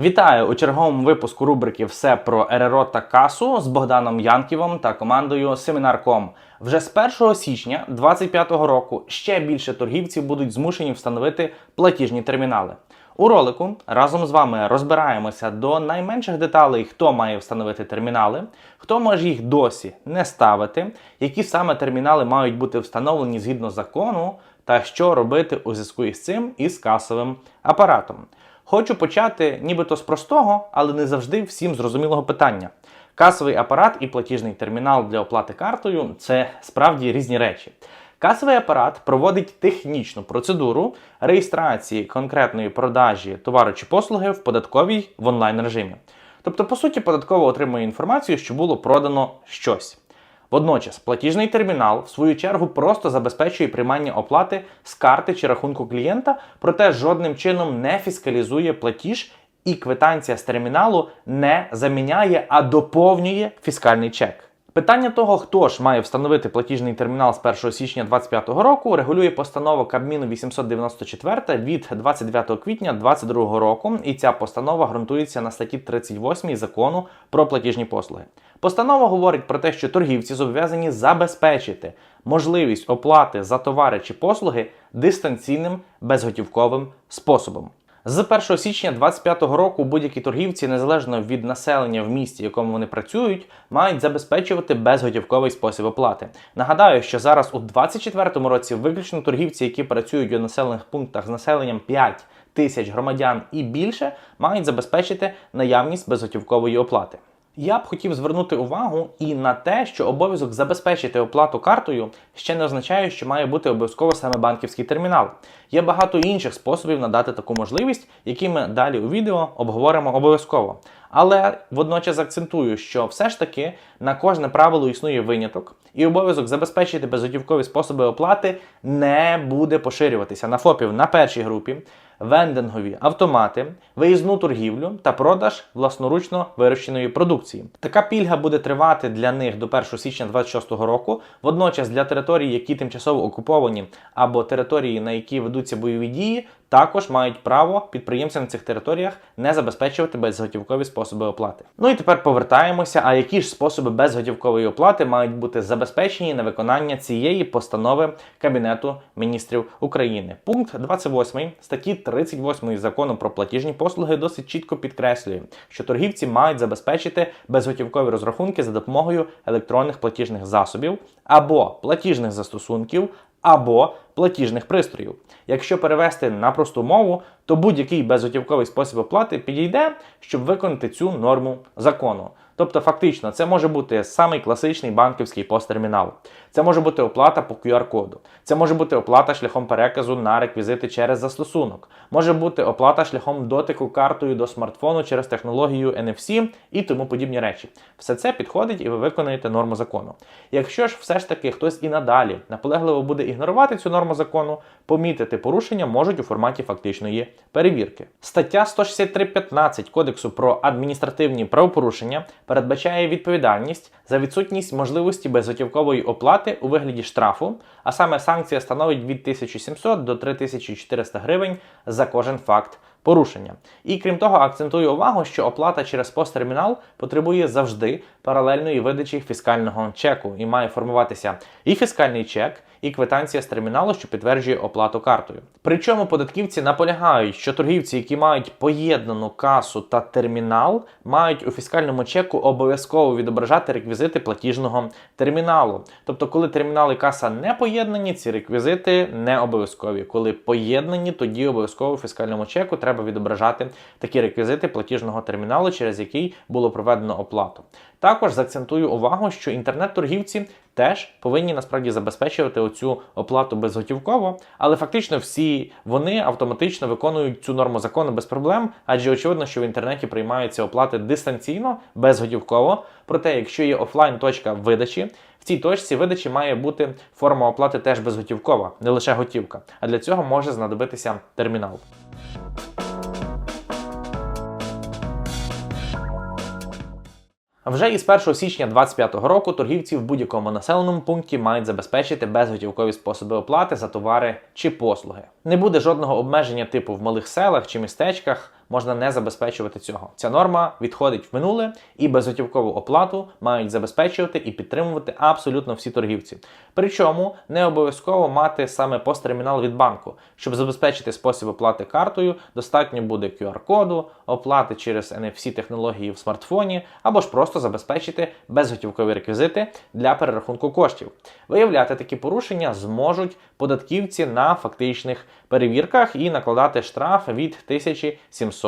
Вітаю у черговому випуску рубрики Все про РРО та касу з Богданом Янківом та командою Семінар.ком. Вже з 1 січня 2025 року ще більше торгівців будуть змушені встановити платіжні термінали. У ролику разом з вами розбираємося до найменших деталей, хто має встановити термінали, хто може їх досі не ставити, які саме термінали мають бути встановлені згідно закону, та що робити у зв'язку із цим і з касовим апаратом. Хочу почати нібито з простого, але не завжди всім зрозумілого питання. Касовий апарат і платіжний термінал для оплати картою це справді різні речі. Касовий апарат проводить технічну процедуру реєстрації конкретної продажі товару чи послуги в податковій в онлайн режимі. Тобто, по суті, податково отримує інформацію, що було продано щось. Водночас, платіжний термінал, в свою чергу, просто забезпечує приймання оплати з карти чи рахунку клієнта, проте жодним чином не фіскалізує платіж, і квитанція з терміналу не заміняє, а доповнює фіскальний чек. Питання того, хто ж має встановити платіжний термінал з 1 січня 2025 року, регулює постанова Кабміну 894 від 29 квітня 2022 року, і ця постанова ґрунтується на статті 38 закону про платіжні послуги. Постанова говорить про те, що торгівці зобов'язані забезпечити можливість оплати за товари чи послуги дистанційним безготівковим способом. З 1 січня 2025 року будь-які торгівці, незалежно від населення в місті, в якому вони працюють, мають забезпечувати безготівковий спосіб оплати. Нагадаю, що зараз у 2024 році виключно торгівці, які працюють у населених пунктах з населенням 5 тисяч громадян і більше, мають забезпечити наявність безготівкової оплати. Я б хотів звернути увагу і на те, що обов'язок забезпечити оплату картою ще не означає, що має бути обов'язково саме банківський термінал. Є багато інших способів надати таку можливість, які ми далі у відео обговоримо обов'язково. Але водночас акцентую, що все ж таки на кожне правило існує виняток, і обов'язок забезпечити безготівкові способи оплати не буде поширюватися на ФОПів на першій групі, вендингові автомати, виїзну торгівлю та продаж власноручно вирощеної продукції. Така пільга буде тривати для них до 1 січня 2026 року. Водночас для територій, які тимчасово окуповані, або території, на які ведуться бойові дії, також мають право підприємці на цих територіях не забезпечувати безготівкові способи оплати. Ну і тепер повертаємося. А які ж способи безготівкової оплати мають бути забезпечені на виконання цієї постанови Кабінету міністрів України? Пункт 28 статті 38 закону про платіжні послуги досить чітко підкреслює, що торгівці мають забезпечити безготівкові розрахунки за допомогою електронних платіжних засобів або платіжних застосунків або платіжних пристроїв. Якщо перевести на просту мову, то будь-який безготівковий спосіб оплати підійде, щоб виконати цю норму закону. Тобто, фактично, це може бути самий класичний банківський посттермінал. Це може бути оплата по QR-коду. Це може бути оплата шляхом переказу на реквізити через застосунок. Може бути оплата шляхом дотику картою до смартфону через технологію NFC і тому подібні речі. Все це підходить і ви виконуєте норму закону. Якщо ж все ж таки хтось і надалі наполегливо буде ігнорувати цю норму закону, помітити порушення можуть у форматі фактичної перевірки. Стаття 163.15 Кодексу про адміністративні правопорушення передбачає відповідальність за відсутність можливості безготівкової оплати у вигляді штрафу, а саме санкція становить від 1700 до 3400 гривень за кожен факт порушення. І крім того, акцентую увагу, що оплата через посттермінал потребує завжди паралельної видачі фіскального чеку і має формуватися і фіскальний чек, і квитанція з терміналу, що підтверджує оплату картою. Причому податківці наполягають, що торгівці, які мають поєднану касу та термінал, мають у фіскальному чеку обов'язково відображати реквізити платіжного терміналу. Тобто, коли термінал і каса не поєднані, ці реквізити не обов'язкові. Коли поєднані, тоді обов'язково у фіскальному чеку треба відображати такі реквізити платіжного терміналу, через який було проведено оплату. Також заакцентую увагу, що інтернет-торгівці теж повинні насправді забезпечувати оцю оплату безготівково, але фактично всі вони автоматично виконують цю норму закону без проблем, адже очевидно, що в інтернеті приймаються оплати дистанційно, безготівково. Проте, якщо є офлайн точка видачі, в цій точці видачі має бути форма оплати теж безготівкова, не лише готівка. А для цього може знадобитися термінал. Вже із 1 січня 2025 року торгівці в будь-якому населеному пункті мають забезпечити безготівкові способи оплати за товари чи послуги. Не буде жодного обмеження типу в малих селах чи містечках. Можна не забезпечувати цього. Ця норма відходить в минуле і безготівкову оплату мають забезпечувати і підтримувати абсолютно всі торгівці. Причому не обов'язково мати саме посттермінал від банку. Щоб забезпечити спосіб оплати картою, достатньо буде QR-коду, оплати через NFC технології в смартфоні, або ж просто забезпечити безготівкові реквізити для перерахунку коштів. Виявляти такі порушення зможуть податківці на фактичних перевірках і накладати штраф від 1700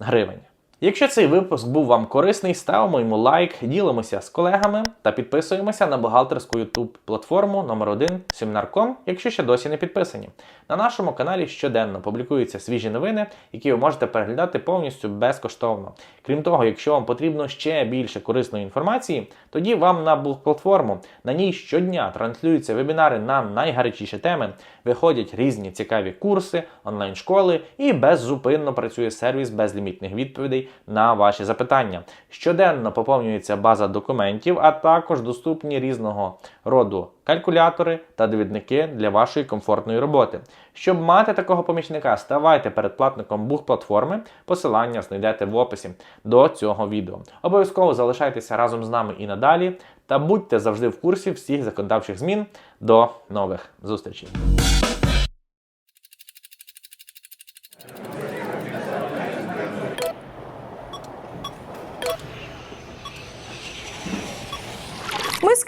гривень. Якщо цей випуск був вам корисний, ставимо йому лайк, ділимося з колегами та підписуємося на бухгалтерську YouTube платформу номер 1 Семінар.com, якщо ще досі не підписані. На нашому каналі щоденно публікуються свіжі новини, які ви можете переглядати повністю безкоштовно. Крім того, якщо вам потрібно ще більше корисної інформації, тоді вам на блог-платформу. На ній щодня транслюються вебінари на найгарячіші теми, виходять різні цікаві курси, онлайн-школи і беззупинно працює сервіс безлімітних відповідей на ваші запитання. Щоденно поповнюється база документів, а також доступні різного роду калькулятори та довідники для вашої комфортної роботи. Щоб мати такого помічника, ставайте передплатником бух-платформи. Посилання знайдете в описі до цього відео. Обов'язково залишайтеся разом з нами і надалі, та будьте завжди в курсі всіх законодавчих змін. До нових зустрічей! Ми